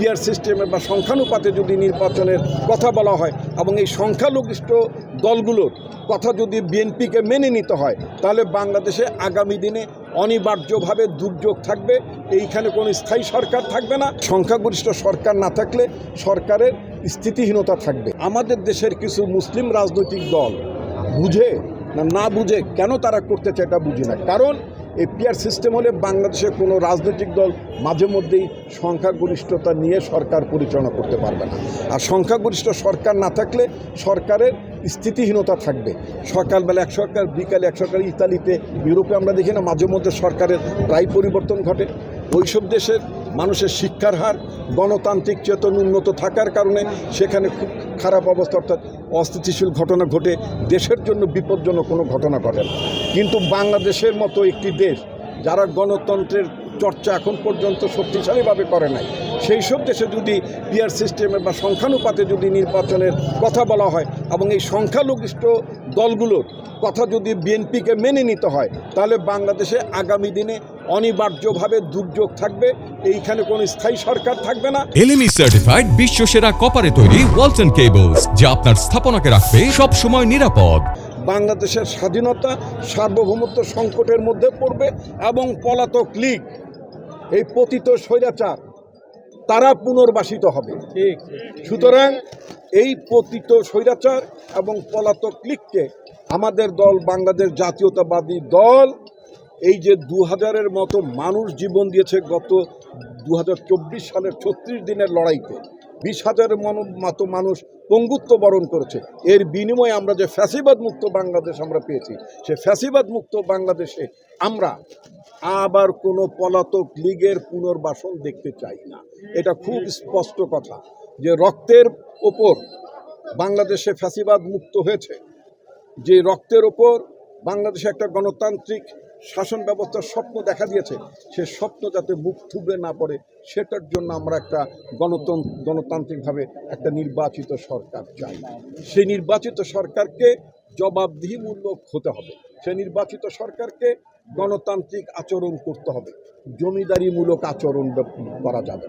Peer সিস্টেমে বা সংখ্যানুপাতে যদি নির্বাচনের কথা বলা হয় এবং এই সংখ্যালঘিষ্ঠ দলগুলোর কথা যদি বিএনপিকে মেনে নিতে হয়, তাহলে বাংলাদেশে আগামী দিনে অনিবার্যভাবে দুর্যোগ থাকবে, এইখানে কোনো স্থায়ী সরকার থাকবে না, সংখ্যাগরিষ্ঠ সরকার না থাকলে সরকারের স্থিতিহীনতা থাকবে। আমাদের দেশের কিছু মুসলিম রাজনৈতিক দল বুঝে না না বুঝে কেন তারা করতে চায় এটা বুঝি না। কারণ এই পিয়ার সিস্টেম হলে বাংলাদেশের কোনো রাজনৈতিক দল মাঝে মধ্যেই সংখ্যাগরিষ্ঠতা নিয়ে সরকার পরিচালনা করতে পারবে না। আর সংখ্যাগরিষ্ঠ সরকার না থাকলে সরকারের স্থিতিহীনতা থাকবে। সকালবেলা এক সরকার, বিকালে এক সরকার, ইতালিতে, ইউরোপে আমরা দেখি না, মাঝে মধ্যে সরকারের প্রায় পরিবর্তন ঘটে। ওইসব দেশের মানুষের শিক্ষার হার, গণতান্ত্রিক চেতন উন্নত থাকার কারণে সেখানে খুব খারাপ অবস্থা, অর্থাৎ অস্থিতিশীল ঘটনা ঘটে, দেশের জন্য বিপজ্জনক কোনো ঘটনা ঘটে না। কিন্তু বাংলাদেশের মতো একটি দেশ, যারা গণতন্ত্রের চর্চা এখন পর্যন্ত শক্তিশালীভাবে করে নাই সেই সব দেশে যদি পিয়ার সিস্টেমে বা সংখ্যানুপাতে যদি নির্বাচনের কথা বলা হয় এবং এই সংখ্যালঘিষ্ঠ দলগুলোর কথা যদি বিএনপিকে মেনে নিতে হয় তাহলে বাংলাদেশে আগামী দিনে অনিবার্যভাবে দুর্যোগ থাকবে এইখানে কোনো স্থায়ী সরকার থাকবে না। এলএমই সার্টিফাইড বিশ্ব সেরা কপারে তৈরি ওয়ালটন কেবলস যা আপনার স্থাপনাকে রাখবে সব সময় নিরাপদ। বাংলাদেশের স্বাধীনতা সার্বভৌমত্ব সংকটের মধ্যে পড়বে এবং পলাতক লীগ এই পতিত স্বৈরাচার তারা পুনর্বাসিত হবে। সুতরাং এই পতিত স্বৈরাচার এবং পলাতক লীগকে আমাদের দল বাংলাদেশ জাতীয়তাবাদী দল এই যে দু হাজারের মতো মানুষ জীবন দিয়েছে গত দু হাজার চব্বিশ সালের ছত্রিশ দিনের লড়াইতে বিশ হাজারের মতো মানুষ পঙ্গুত্ব বরণ করেছে। এর বিনিময়ে আমরা যে ফ্যাসিবাদ মুক্ত বাংলাদেশ আমরা পেয়েছি, সে ফ্যাসিবাদ মুক্ত বাংলাদেশে আমরা আবার কোনো পলাতক লীগের পুনর্বাসন দেখতে চাই না। এটা খুব স্পষ্ট কথা যে রক্তের ওপর বাংলাদেশে ফ্যাসিবাদ মুক্ত হয়েছে, যে রক্তের ওপর বাংলাদেশে একটা গণতান্ত্রিক শাসন ব্যবস্থার স্বপ্ন দেখা দিয়েছে। সে স্বপ্ন যাতে মুখ থুবড়ে না পড়ে, সেটার জন্য আমরা একটা গণতন্ত্র গণতান্ত্রিকভাবে একটা নির্বাচিত সরকার চাই। সেই নির্বাচিত সরকারকে জবাবদিহিমূলক হতে হবে। সে নির্বাচিত সরকারকে গণতান্ত্রিক আচরণ করতে হবে। জমিদারিমূলক আচরণ করা যাবে।